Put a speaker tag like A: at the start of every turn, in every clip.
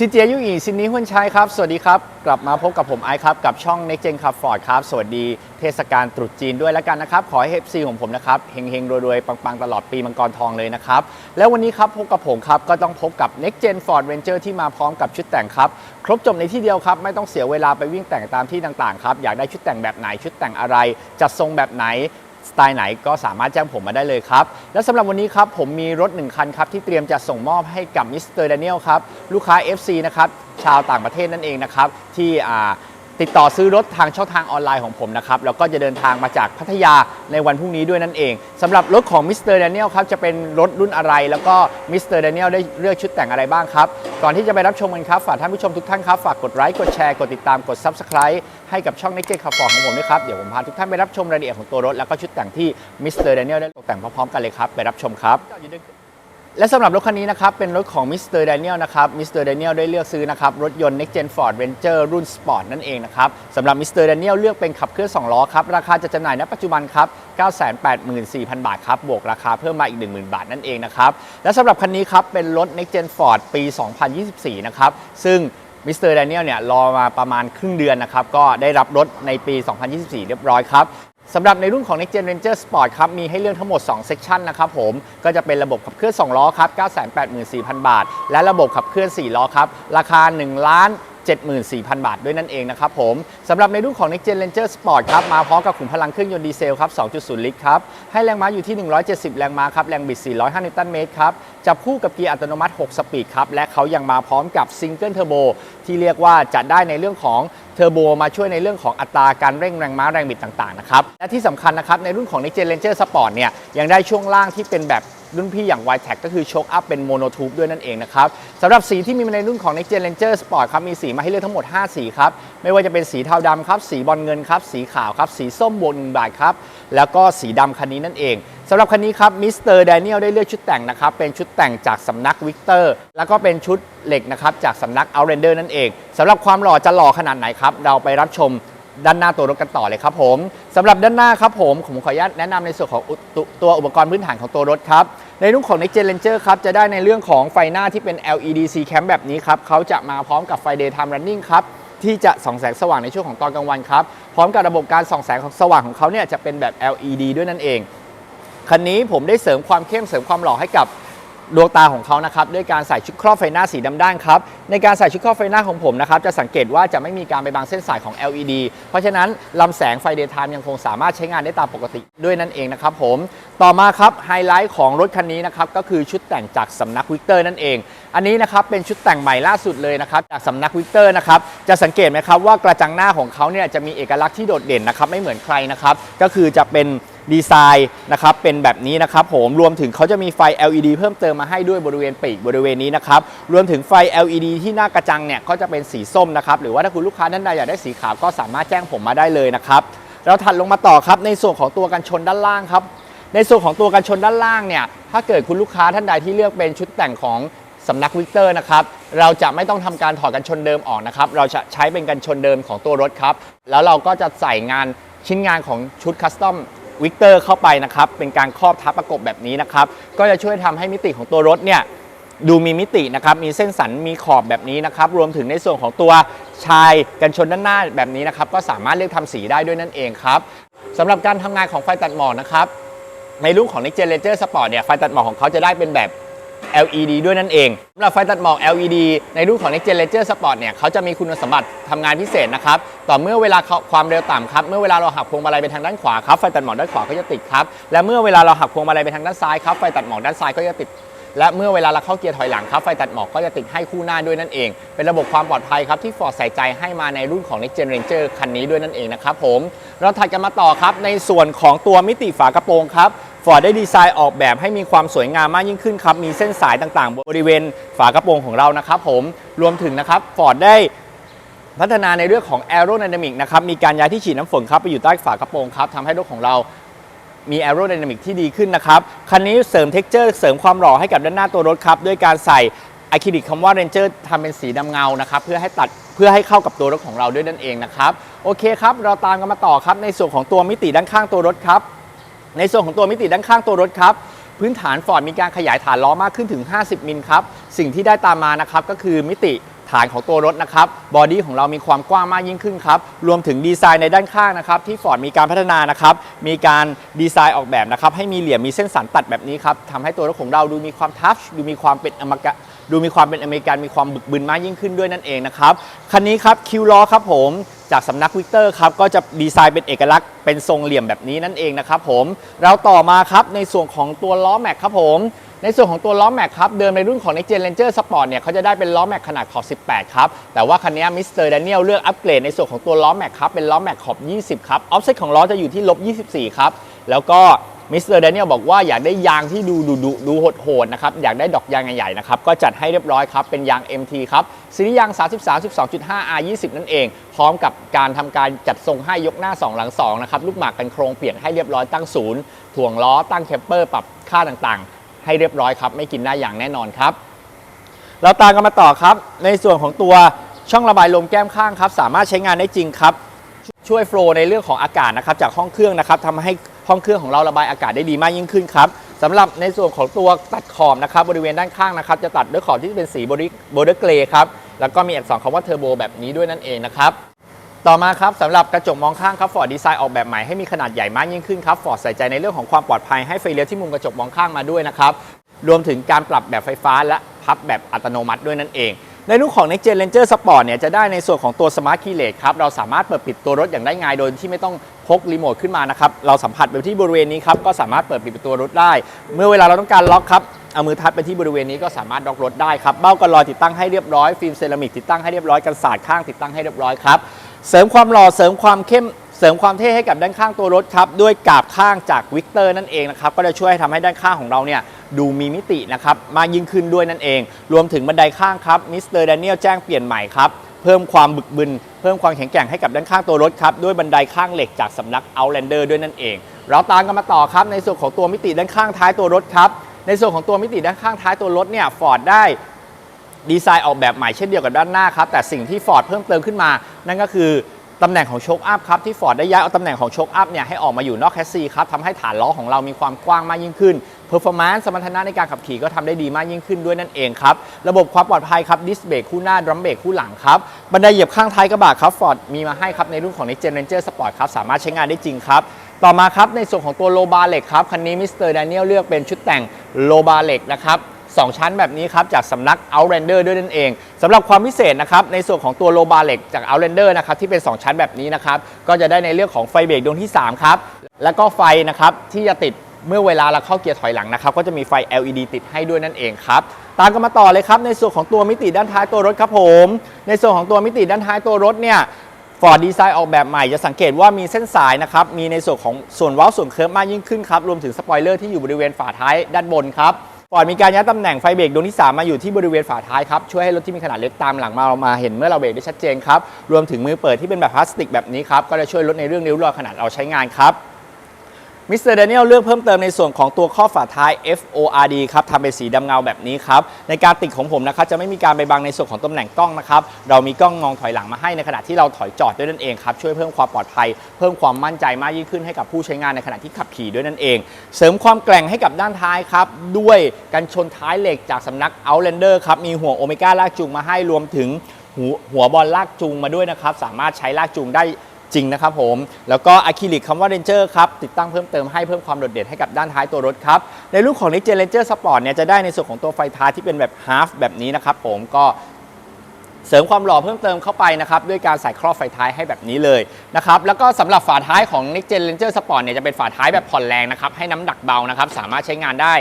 A: ซีเจยูอีซินนี้หุ่นชัยครับ สวัสดีครับ กลับมาพบกับผมไอซ์ครับ กับช่อง Next Gen Club Ford ครับ สวัสดีเทศกาลตรุษจีนด้วยแล้วกันนะครับ ขอให้ FC ของผมนะครับ เฮงๆ รวยๆ ปังๆ ตลอดปีมังกรทองเลยนะครับ แล้ววันนี้ครับพบกับผมครับ ก็ต้องพบกับ Next Gen Ford Ranger ที่มาพร้อมกับชุดแต่งครับ ครบจบในที่เดียวครับ ไม่ต้องเสียเวลาไปวิ่งแต่งตามที่ต่างๆครับอยากได้ชุดแต่งแบบไหนชุดแต่งอะไรจัดทรงแบบไหน สไตล์ไหนก็สามารถแจ้งผมมาได้เลยครับ และสำหรับวันนี้ครับผมมีรถ 1 คันครับที่เตรียมจะส่งมอบให้กับมิสเตอร์ดเนียลครับลูกค้า FC นะครับชาวต่างประเทศนั่นเองนะครับที่อ่า ติดต่อซื้อรถทางช่องทางออนไลน์ของผมนะครับ แล้วก็จะเดินทางมาจากพัทยาในวันพรุ่งนี้ด้วยนั่นเองสำหรับรถของมิสเตอร์แดานิเอลครับจะเป็นรถรุ่นอะไร แล้วก็มิสเตอร์แดานิเอลได้เลือกชุดแต่งอะไรบ้างครับ ก่อนที่จะไปรับชมกันครับฝากท่านผู้ชมทุกท่านครับฝากกดไลค์กดแชร์กดติดตามกด Subscribe ให้กับช่อง Next Gen Car Ford ของผมด้วยครับเดี๋ยวผมพาทุกท่านไปรับชมรายละเอียดของตัวรถแล้วก็ชุดแต่งที่มิสเตอร์แดานิเอลได้ตกแต่งพร้อมๆกันเลยครับไปรับชมครับ และสำหรับรถคันนี้นะครับ เป็นรถของมิสเตอร์ดานิเอลนะครับมิสเตอร์ดานิเอลได้เลือกซื้อนะครับ รถยนต์ Next Gen Ford Ranger รุ่น Sport นั่นเองนะครับสำหรับมิสเตอร์ดานิเอลเลือกเป็นขับเคลื่อน 2 ล้อครับ ราคาจะจำหน่ายณปัจจุบันครับ 984,000 บาทครับ บวกราคาเพิ่มมาอีก 10,000 บาทนั่นเองนะครับ และสำหรับคันนี้ครับ เป็นรถ Next Gen Ford ปี 2024 นะครับ ซึ่งมิสเตอร์ดานิเอลเนี่ยรอมาประมาณครึ่งเดือนนะครับ ก็ได้รับรถในปี 2024 เรียบร้อยครับ สำหรับในรุ่นของ Next Gen Ranger Sport ครับ มีให้เลือกทั้งหมด 2 เซกชันนะครับผม ก็จะเป็นระบบขับเคลื่อน 2 ล้อครับ 984,000 บาท และระบบขับเคลื่อน 4 ล้อครับ ราคา 1 ล้าน 74,000 บาทด้วยนั่นเองนะครับผมสำหรับในรุ่นของ Next Gen Ranger Sport ครับมาพร้อมกับขุมพลังเครื่องยนต์ดีเซลครับ 2.0 ลิตรครับ ให้แรงม้าอยู่ที่ 170 แรงม้าครับ แรงบิด 405 นิวตันเมตรครับ จับคู่กับเกียร์อัตโนมัติ 6 สปีดครับ และเขายังมาพร้อมกับซิงเกิลเทอร์โบที่เรียกว่าจะได้ในเรื่องของเทอร์โบมาช่วยในเรื่องของอัตราการเร่งแรงม้าแรงบิดต่างๆนะครับและที่สำคัญนะครับในรุ่นของ Next Gen Ranger Sport เนี่ยยังได้ช่วงล่างที่เป็นแบบ รุ่นพี่อย่าง y t e c ก็คือโชคอัพเป็นโมโนทูบด้วยนั่นเองนะครับสำหรับสีที่มีมาในรุ่นของ Next Gen Ranger Sport ครับมีสีมาให้เลือกทั้งหมด 5 สีครับ ไม่ว่าจะเป็นสีเทาดำครับสีบอลเงินครับสีขาวครับสีส้มบวกหนึ่งบาทครับแล้วก็สีดำคันนี้นั่นเองสำหรับคันนี้ครับมิสเตอร์แดเนียลได้เลือกชุดแต่งนะครับ เป็นชุดแต่งจากสำนักวิกเตอร์แล้วก็เป็นชุดเหล็กนะครับจากสำนัก Outlander นั่นเองสำหรับความหล่อจะหล่อขนาดไหนครับเราไปรับชม ด้านหน้าตัวรถกันต่อเลยครับผมสำหรับด้านหน้าครับผมผมขออนุญาตแนะนำในส่วนของตตัวอุปกรณ์พื้นฐานของตัวรถครับ ในรุ่นของ Next Gen Ranger ครับจะได้ในเรื่องของไฟหน้าที่เป็น LED C cam แบบนี้ครับเขาจะมาพร้อมกับไฟ daytime running ครับที่จะส่องแสงสว่างในช่วงของตอนกลางวันครับพร้อมกับระบบการส่องแสงของสว่างของเขาเนี่ยจะเป็นแบบ LED ด้วยนั่นเองคันนี้ผมได้เสริมความเข้มเสริมความหล่อให้กับ ดวงตาของเขานะครับด้วยการใส่ชุดครอบไฟหน้าสีดำด้านครับในการใส่ชุดครอบไฟหน้าของผมนะครับจะสังเกตว่าจะไม่มีการไปบังเส้นสายของ LED เพราะฉะนั้นลำแสงไฟเดย์ไทม์ยังคงสามารถใช้งานได้ตามปกติด้วยนั่นเองนะครับผมต่อมาครับไฮไลท์ของรถคันนี้นะครับก็คือชุดแต่งจากสำนักวิกเตอร์นั่นเอง อันนี้นะครับเป็นชุดแต่งใหม่ล่าสุดเลยนะครับจากสำนักวิกเตอร์นะครับจะสังเกตไหมครับว่ากระจังหน้าของเขาเนี่ยจะมีเอกลักษณ์ที่โดดเด่นนะครับไม่เหมือนใครนะครับก็คือจะเป็น ดีไซน์นะครับเป็นแบบนี้นะครับผมรวมถึงเขาจะมีไฟ LED เพิ่มเติมมาให้ด้วยบริเวณปีกบริเวณนี้นะครับรวมถึงไฟ LED ที่หน้ากระจังเนี่ยก็จะเป็นสีส้มนะครับหรือว่าถ้าคุณลูกค้าท่านใดอยากได้สีขาวก็สามารถแจ้งผมมาได้เลยนะครับเราถัดลงมาต่อครับในส่วนของตัวกันชนด้านล่างครับในส่วนของตัวกันชนด้านล่างเนี่ยถ้าเกิดคุณลูกค้าท่านใดที่เลือกเป็นชุดแต่งของสำนักวิกเตอร์นะครับเราจะไม่ต้องทำการถอดกันชนเดิมออกนะครับเราจะใช้เป็นกันชนเดิมของตัวรถครับแล้วเราก็จะใส่งานชิ้นงานของชุดคัสตอม วิกเตอร์เข้าไปนะครับ เป็นการครอบทับประกบแบบนี้นะครับ ก็จะช่วยทำให้มิติของตัวรถเนี่ยดูมีมิตินะครับ มีเส้นสัน มีขอบแบบนี้นะครับ รวมถึงในส่วนของตัวชายกันชนด้านหน้าแบบนี้นะครับ ก็สามารถเลือกทำสีได้ด้วยนั่นเองครับสำหรับการทำงานของไฟตัดหมอกนะครับ ในรุ่นของ Next Gen Ranger Sport เนี่ย ไฟตัดหมอกของเขาจะได้เป็นแบบ LED ด้วยนั่นเองสำหรับไฟตัดหมอก LED ในรุ่นของ Next Gen Ranger Sport เนี่ยเขาจะมีคุณสมบัติทำงานพิเศษนะครับ ต่อเมื่อเวลาความเร็วต่ำครับ เมื่อเวลาเราหักพวงมาลัยไปทางด้านขวาครับ ไฟตัดหมอกด้านขวาก็จะติดครับ และเมื่อเวลาเราหักพวงมาลัยไปทางด้านซ้ายครับ ไฟตัดหมอกด้านซ้ายก็จะติด และเมื่อเวลาเราเข้าเกียร์ถอยหลังครับ ไฟตัดหมอกก็จะติดให้คู่หน้าด้วยนั่นเอง เป็นระบบความปลอดภัยครับที่ฟอร์ดใส่ใจให้มาในรุ่นของ Next Gen Ranger คันนี้ด้วยนั่นเองนะครับผม เราถัดกันมาต่อครับในส่วนของตัวมิติฝากระโปรงครับ อร์ดได้ดีไซน์ออกแบบให้มีความสวยงามมากยิ่งขึ้นครับ มีเส้นสายต่างๆ บริเวณฝากระโปรงของเรานะครับผม รวมถึงนะครับฟอร์ดได้พัฒนาในเรื่องของ aerodynamic นะครับ มีการย้ายที่ฉีดน้ำฝนครับไปอยู่ใต้ฝากระโปรงครับทำให้รถของเรามี aerodynamic ที่ดีขึ้นนะครับ คันนี้เสริม texture เสริมความหล่อให้กับด้านหน้าตัวรถครับ ด้วยการใส่อะคริลิกคำว่า Ranger ทำเป็นสีดำเงานะครับ เพื่อให้ตัดเพื่อให้เข้ากับตัวรถของเราด้วยนั่นเองนะครับ โอเคครับ เราตามกันมาต่อครับในส่วนของตัวมิติด้านข้างตัวรถครับ ในส่วนของตัวมิติด้านข้างตัวรถครับ พื้นฐานฟอร์ดมีการขยายฐานล้อมากขึ้นถึง 50 มิลครับ สิ่งที่ได้ตามมานะครับก็คือมิติฐานของตัวรถนะครับบอดี้ของเรามีความกว้างมากยิ่งขึ้นครับ รวมถึงดีไซน์ในด้านข้างนะครับที่ Ford มีการพัฒนานะครับ มีการดีไซน์ออกแบบนะครับให้มีเหลี่ยมมีเส้นสันตัดแบบนี้ครับทำให้ตัวรถของเราดูมีความทัชดูมีความเป็นอมกะดูมีความเป็นอเมริกันมีความบึกบึนมากยิ่งขึ้นด้วยนั่นเองนะครับคันนี้ครับคิวล้อครับผม จากสำนักวิกเตอร์ครับก็จะดีไซน์เป็นเอกลักษณ์เป็นทรงเหลี่ยมแบบนี้นั่นเองนะครับผมเราต่อมาครับในส่วนของตัวล้อแม็กครับผมในส่วนของตัวล้อแม็กครับเดิมในรุ่นของ Next Gen Ranger Sport เนี่ยเขาจะได้เป็นล้อแม็กขนาดขอบ 18 ครับ แต่ว่าคันนี้มิสเตอร์ดเนียลเลือกอัปเกรดในส่วนของตัวล้อแม็กครับเป็นล้อแม็กขอบ 20 ครับ ออฟเซ็ตของล้อจะอยู่ที่ลบ 24 ครับ แล้วก็ มิสเตอร์แดเนียลบอกว่าอยากได้ยางที่ดูดูดูดูโหดๆนะครับ อยากได้ดอกยางใหญ่ๆนะครับ ก็จัดให้เรียบร้อยครับ เป็นยาง MT ครับซีรีส์ยาง 33 12.5 R 20 นั่นเอง พร้อมกับการทำการจัดทรงให้ยกหน้า 2 หลัง 2 นะครับ ลูกหมากกันโครงเปลี่ยนให้เรียบร้อยตั้งศูนย์ถ่วงล้อตั้งแคปเปอร์ปรับค่าต่างๆ ให้เรียบร้อยครับ ไม่กินหน้าอย่างแน่นอนครับ เราตามกันมาต่อครับ ในส่วนของตัวช่องระบายลมแก้มข้างครับ สามารถใช้งานได้จริงครับ ช่วยโฟล์ในเรื่องของอากาศนะครับจากห้องเครื่องนะครับทำให้ ห้องเครื่องของเราระบายอากาศได้ดีมากยิ่งขึ้นครับสำหรับในส่วนของตัวตัดขอบนะครับบริเวณด้านข้างนะครับจะตัดด้วยขอบที่เป็นสีบริโบเดอร์เกรย์ครับแล้วก็มีอักษรคำว่าเทอร์โบแบบนี้ด้วยนั่นเองนะครับต่อมาครับสำหรับกระจกมองข้างครับฟอร์ดดีไซน์ออกแบบใหม่ให้มีขนาดใหญ่มากยิ่งขึ้นครับฟอร์ดใส่ใจในเรื่องของความปลอดภัยให้ไฟเลี้ยวที่มุมกระจกมองข้างมาด้วยนะครับรวมถึงการปรับแบบไฟฟ้าและพับแบบอัตโนมัติด้วยนั่นเอง ในรุ่นของ Next Gen Ranger Sport เนี่ยจะได้ในส่วนของตัว Smart Keyless ครับเราสามารถเปิดปิดตัวรถอย่างได้ง่ายโดยที่ไม่ต้องพกรีโมทขึ้นมานะครับเราสัมผัสไปที่บริเวณนี้ครับก็สามารถเปิดปิดตัวรถได้ เมื่อเวลาเราต้องการล็อกครับเอามือทัดไปที่บริเวณนี้ก็สามารถล็อกรถได้ครับเบ้ากันลอยติดตั้งให้เรียบร้อยฟิล์มเซรามิกติดตั้งให้เรียบร้อยกันศาสตร์ข้างติดตั้งให้เรียบร้อยครับเสริมความหล่อเสริมความเข้ม เสริมความเท่ให้กับด้านข้างตัวรถครับด้วยกาบข้างจากวิกเตอร์นั่นเองนะครับก็จะช่วยให้ทำให้ด้านข้างของเราเนี่ยดูมีมิตินะครับมากยิ่งขึ้นด้วยนั่นเอง รวมถึงบันไดข้างครับมิสเตอร์แดเนียลแจ้งเปลี่ยนใหม่ครับเพิ่มความบึกบึน เพิ่มความแข็งแกร่งให้กับด้านข้างตัวรถครับด้วยบันไดข้างเหล็กจากสำนัก Outlander ด้วยนั่นเอง เราตามกันมาต่อครับในส่วนของตัวมิติด้านข้างท้ายตัวรถครับในส่วนของตัวมิติด้านข้างท้ายตัวรถเนี่ยฟอร์ดได้ดีไซน์ออกแบบใหม่เช่นเดียวกับด้านหน้าครับแต่สิ่งที่ Ford เพิ่มเติมขึ้นมา นั่นก็คือ ตำแหน่งของโชคอัพครับที่ Ford ได้ย้ายเอาตำแหน่งของโชคอัพเนี่ยให้ออกมาอยู่นอกแคสซีครับทำให้ฐานล้อของเรามีความกว้างมากยิ่งขึ้น Performance สมรรถนะในการขับขี่ก็ทำได้ดีมากยิ่งขึ้นด้วยนั่นเองครับ ระบบความปลอดภัยครับดิสเบรกคู่หน้าดรัมเบรกคู่หลังครับ บันไดเหยียบข้างท้ายกระบะครับ Ford มีมาให้ครับในรุ่นของ Next Gen Ranger Sport ครับสามารถใช้งานได้จริงครับต่อมาครับในส่วนของตัวโลบาเหล็กครับคันนี้มิสเตอร์แดเนียลเลือกเป็นชุดแต่งโลบาเหล็กนะครับ 2 ชั้นแบบนี้ครับจากสำนัก Outlander ด้วยนั่นเองสำหรับความพิเศษนะครับในส่วนของตัวโลบาเล็กจาก Outlander นะครับที่เป็น 2 ชั้นแบบนี้นะครับก็จะได้ในเรื่องของไฟเบรกดวงที่3ครับแล้วก็ไฟนะครับที่จะติดเมื่อเวลาเราเข้าเกียร์ถอยหลังนะครับก็จะมีไฟ LED ติดให้ด้วยนั่นเองครับตามกันมาต่อเลยครับในส่วนของตัวมิติด้านท้ายตัวรถครับผม ในส่วนของตัวมิติด้านท้ายตัวรถเนี่ยฟอร์ดดีไซน์ออกแบบใหม่จะสังเกตว่ามีเส้นสายนะครับมีในส่วนของส่วนว้าส่วนเคิร์ฟมากยิ่งขึ้นครับรวมถึงสปอยเลอร์ที่อยู่บริเวณฝาท้ายด้านบนครับ ฟอร์ดมีการย้ายตำแหน่งไฟเบรกดวงที่ 3 มาอยู่ที่บริเวณฝาท้ายครับ ช่วยให้รถที่มีขนาดเล็กตามหลังมาเรามาเห็นเมื่อเราเบรกได้ชัดเจนครับ รวมถึงมือเปิดที่เป็นแบบพลาสติกแบบนี้ครับ ก็จะช่วยลดในเรื่องริ้วรอยขนาดเราใช้งานครับ มิสเตอร์เดนิเอลเลือกเพิ่มเติมในส่วนของตัวข้อฝาท้าย FORD ครับทำเป็นสีดำเงาแบบนี้ครับ ในการติดของผมนะครับจะไม่มีการไปบังในส่วนของตำแหน่งกล้องนะครับ เรามีกล้องมองถอยหลังมาให้ในขณะที่เราถอยจอดด้วยนั่นเองครับ ช่วยเพิ่มความปลอดภัย เพิ่มความมั่นใจมากยิ่งขึ้นให้กับผู้ใช้งานในขณะที่ขับขี่ด้วยนั่นเอง เสริมความแกร่งให้กับด้านท้ายครับด้วยกันชนท้ายเหล็กจากสำนัก Outlander ครับมีห่วงโอเมก้าลากจูงมาให้รวมถึงหัวหัวบอลลากจูงมาด้วยนะครับสามารถใช้ลากจูงได้ จริงนะครับผม แล้วก็อะคริลิกคำว่า Ranger ครับติดตั้งเพิ่มเติมให้เพิ่มความโดดเด่นให้กับด้านท้ายตัวรถครับ ในรุ่นของ Next Gen Ranger Sport เนี่ยจะได้ในส่วนของตัวไฟท้ายที่เป็นแบบ half แบบนี้นะครับผมก็เสริมความหล่อเพิ่มเติมเข้าไปนะครับ ด้วยการใส่ครอบไฟท้ายให้แบบนี้เลยนะครับ แล้วก็สำหรับฝาท้ายของ Next Gen Ranger Sport เนี่ยจะเป็นฝาท้ายแบบผ่อนแรงนะครับ ให้น้ำหนักเบานะครับ สามารถใช้งานได้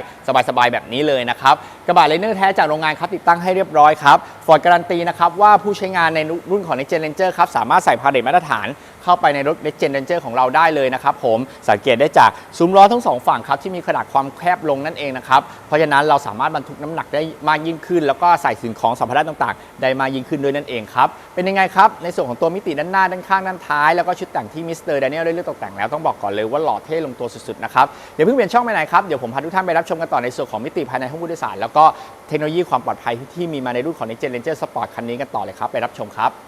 A: สบายๆ แบบนี้เลยนะครับ กระบะเลเนอร์แท้จากโรงงานครับติดตั้งให้เรียบร้อยครับฟอร์ดการันตีนะครับว่าผู้ใช้งานในรุ่นของ Next Gen Ranger ครับสามารถใส่พาเลทมาตรฐาน เข้าไปในรถ Next Gen Ranger ของเราได้เลยนะครับผมสังเกตได้จากซุ้มล้อทั้งสองฝั่งครับที่มีขนาดความแคบลงนั่นเองนะครับเพราะฉะนั้นเราสามารถบรรทุกน้ำหนักได้มากยิ่งขึ้น แล้วก็ใส่สิ่งของสัมภาระต่างๆ ได้มากยิ่งขึ้นด้วยนั่นเองครับเป็นยังไงครับในส่วนของตัวมิติด้านหน้าด้านข้างด้านท้ายแล้วก็ชุดแต่งที่มิสเตอร์แดเนียลได้เลือกตกแต่งแล้วต้องบอกก่อนเลยว่าหล่อเท่ลงตัวสุดๆนะครับเดี๋ยวเพิ่งเปลี่ยนช่องไปไหนครับเดี๋ยวผมพาทุกท่านไปรับชมกันต่อในส่วนของมิติภายในห้องผู้โดยสารแล้วก็เทคโนโลยีความปลอดภัยที่มีมาในรุ่นของ Next Gen Ranger Sport คันนี้กันต่อเลยครับไปรับชมครับ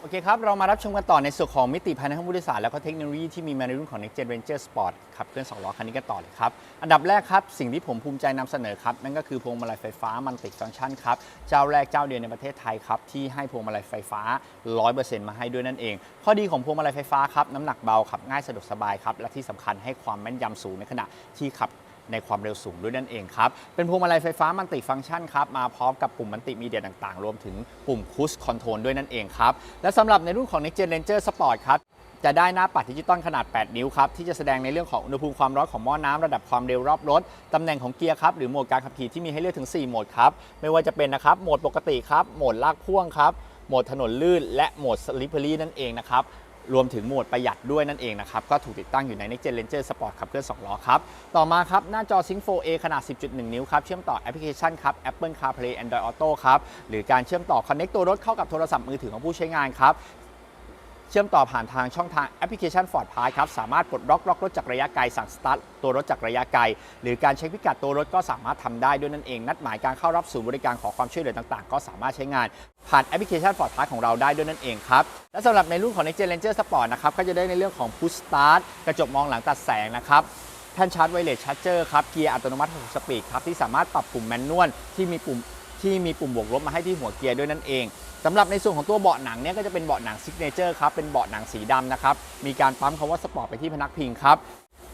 A: โอเคครับ เรามารับชมกันต่อในส่วนของมิติภายในห้องผู้โดยสาร แล้วก็เทคโนโลยีที่มีมาในรุ่นของ Next Gen Ranger Sport ขับเคลื่อน2ล้อคันนี้กันต่อเลยครับ อันดับแรกครับ สิ่งที่ผมภูมิใจนำเสนอครับ นั่นก็คือพวงมาลัยไฟฟ้ามันติฟังก์ชันครับ เจ้าแรกเจ้าเดียวในประเทศไทยครับ ที่ให้พวงมาลัยไฟฟ้า 100%มาให้ด้วยนั่นเอง ข้อดีของพวงมาลัยไฟฟ้าครับน้ำหนักเบาขับง่ายสะดวกสบายครับและที่สำคัญให้ความแม่นยำสูงในขณะที่ขับ ในความเร็วสูงด้วยนั่นเองครับ เป็นพวงมาลัยไฟฟ้ามันติฟังก์ชันครับมาพร้อมกับปุ่มมันติมีเดียต่างๆ รวมถึงปุ่มคูสคอนโทรลด้วยนั่นเองครับ และสำหรับในรุ่นของ Next Gen Ranger Sport ครับจะได้หน้าปัดดิจิตอลขนาด 8 นิ้วครับที่จะแสดงในเรื่องของอุณหภูมิความร้อนของหม้อน้ำระดับความเร็วรอบรถตำแหน่งของเกียร์ครับหรือโหมดการขับขี่ที่มีให้เลือกถึง 4 โหมดครับไม่ว่าจะเป็นนะครับโหมดปกติครับโหมดลากพ่วงครับโหมดถนนลื่น และโหมดสลิปเปอรี่นั่นเองนะครับ รวมถึงโหมดประหยัดด้วยนั่นเองนะครับ ก็ถูกติดตั้งอยู่ใน Next Gen Ranger Sport ขับเคลื่อน2ล้อครับ ต่อมาครับ หน้าจอ Sync 4A ขนาด 10.1 นิ้วครับ เชื่อมต่อแอปพลิเคชันครับ Apple CarPlay Android Auto ครับ หรือการเชื่อมต่อ Connect ตัวรถเข้ากับโทรศัพท์มือถือของผู้ใช้งานครับ เชื่อมต่อผ่านทางช่องทางแอปพลิเคชัน Ford Pass ครับ สามารถปลดล็อกล็อกรถจากระยะไกล สั่งสตาร์ทตัวรถจากระยะไกล หรือการเช็คพิกัดตัวรถก็สามารถทำได้ด้วยนั่นเอง นัดหมายการเข้ารับศูนย์บริการขอความช่วยเหลือต่างๆ ก็สามารถใช้งาน ผ่านแอปพลิเคชัน Ford Pass ของเราได้ด้วยนั่นเองครับ และสำหรับในรุ่นของ Next Gen Ranger Sport นะครับก็จะได้ในเรื่องของ Push Start กระจกมองหลังตัดแสงนะครับแท่นชาร์จไวเลสชาร์จเจอร์ครับเกียร์อัตโนมัติ6สปีดครับที่สามารถปรับปุ่มแมนนวลที่มีปุ่มที่มีปุ่มบวกลบมาให้ที่หัวเกียร์ด้วยนั่นเอง สำหรับในส่วนของตัวเบาะหนังเนี่ยก็จะเป็นเบาะหนังซิกเนเจอร์ครับ เป็นเบาะหนังสีดำนะครับ มีการปั๊มคำว่าสปอร์ตไปที่พนักพิงครับ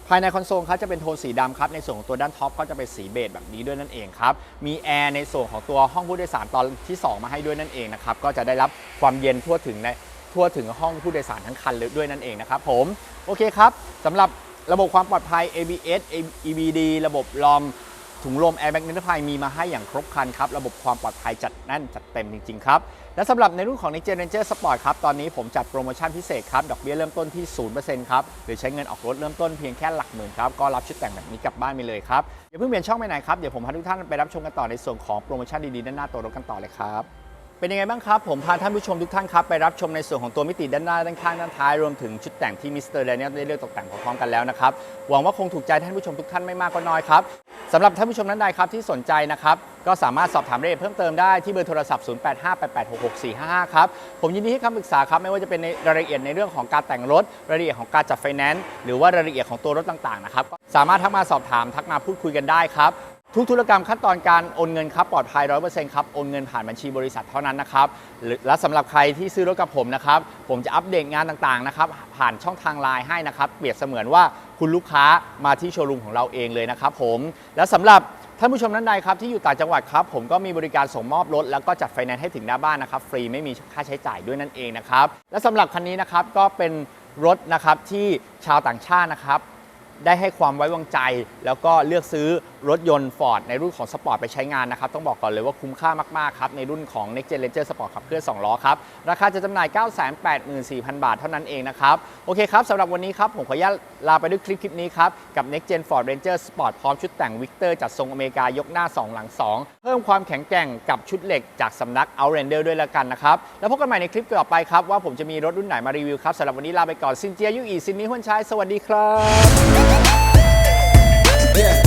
A: ภายในคอนโซลครับจะเป็นโทนสีดำครับ ในส่วนของตัวด้านท็อปก็จะเป็นสีเบจแบบนี้ด้วยนั่นเองครับ มีแอร์ในส่วนของตัวห้องผู้โดยสารตอนที่ 2 มาให้ด้วยนั่นเองนะครับ ก็จะได้รับความเย็นทั่วถึงในทั่วถึงห้องผู้โดยสารทั้งคันเลยด้วยนั่นเองนะครับผม โอเคครับสำหรับระบบความปลอดภัย ABS EBD ระบบลอม ถุงลม Airbag นิรภัยมีมาให้อย่างครบครันครับ ระบบความปลอดภัยจัดแน่นจัดเต็มจริง ๆ ครับ และสำหรับในรุ่นของ Next Gen Ranger Sport ครับ ตอนนี้ผมจัดโปรโมชั่นพิเศษครับ ดอกเบี้ยเริ่มต้นที่ 0%ครับ หรือใช้เงินออกรถเริ่มต้นเพียงแค่หลักหมื่นครับ ก็รับชุดแต่งแบบนี้กลับบ้านไปเลยครับ อย่าเพิ่งเปลี่ยนช่องไปไหนครับ เดี๋ยวผมพาทุกท่านไปรับชมกันต่อในส่วนของโปรโมชั่นดีๆด้านหน้าตัวรถกันต่อเลยครับเป็นยังไงบ้างครับ ผมพาท่านผู้ชมทุกท่านครับไปรับชมในส่วนของตัวมิติด้านหน้าด้านข้างด้านท้าย รวมถึงชุดแต่งที่มิสเตอร์แดเนียลได้เลือกตกแต่งพร้อมกันแล้วนะครับ หวังว่าคงถูกใจท่านผู้ชมทุกท่านไม่มากก็น้อยครับ สำหรับท่านผู้ชมท่านใดครับที่สนใจนะครับ ก็สามารถสอบถามรายละเอียดเพิ่มเติมได้ที่เบอร์โทรศัพท์ 0858866455 ครับ ผมยินดีให้คำปรึกษาครับ ไม่ว่าจะเป็นในรายละเอียดในเรื่องของการแต่งรถ รายละเอียดของการจัดไฟแนนซ์หรือว่ารายละเอียดของตัวรถต่างๆนะครับก็สามารถทักมาสอบถามทักมาพูดคุยกันได้ครับ ทุกธุรกรรมขั้นตอนการโอนเงินครับปลอดภัย 100%ครับโอนเงินผ่านบัญชีบริษัทเท่านั้นนะครับและสำหรับใครที่ซื้อรถกับผมนะครับผมจะอัปเดตงานต่างๆนะครับผ่านช่องทางไลน์ให้นะครับเปรียบเสมือนว่า คุณลูกค้ามาที่โชว์รูมของเราเองเลยนะครับผม และสำหรับท่านผู้ชมท่านใดครับที่อยู่ต่างจังหวัดครับ ผมก็มีบริการส่งมอบรถ แล้วก็จัดไฟแนนซ์ให้ถึงหน้าบ้านนะครับ ฟรีไม่มีค่าใช้จ่ายด้วยนั่นเองนะครับ และสำหรับคันนี้นะครับก็เป็นรถนะครับที่ชาวต่างชาตินะครับ ได้ให้ความไว้วางใจ แล้วก็เลือกซื้อรถยนต์ Ford ในรุ่นของสปอร์ตไปใช้งานนะครับ ต้องบอกก่อนเลยว่าคุ้มค่ามาก ๆ ครับ ในรุ่นของ Next Gen Ranger Sport ขับเคลื่อน2ล้อครับ ราคาจะจำหน่าย 984,000 บาทเท่านั้นเองนะครับ โอเคครับสำหรับวันนี้ครับ ผมขออนุญาตลาไปด้วยคลิปคลิปนี้ครับ กับ Next Gen Ford Ranger Sport พร้อมชุดแต่ง Victor จัดทรงอเมริกายกหน้า 2 หลัง 2 เพิ่มความแข็งแกร่งกับชุดเหล็กจากสำนัก Outlander ด้วยแล้วกันนะครับแล้วพบกันใหม่ในคลิปต่อไปครับว่าผมจะมีรถรุ่นไหนมารีวิวครับสำหรับวันนี้ลาไปก่อนซินเจียยุอีซินนี้ฮวนชัยสวัสดีครับ
B: Yeah.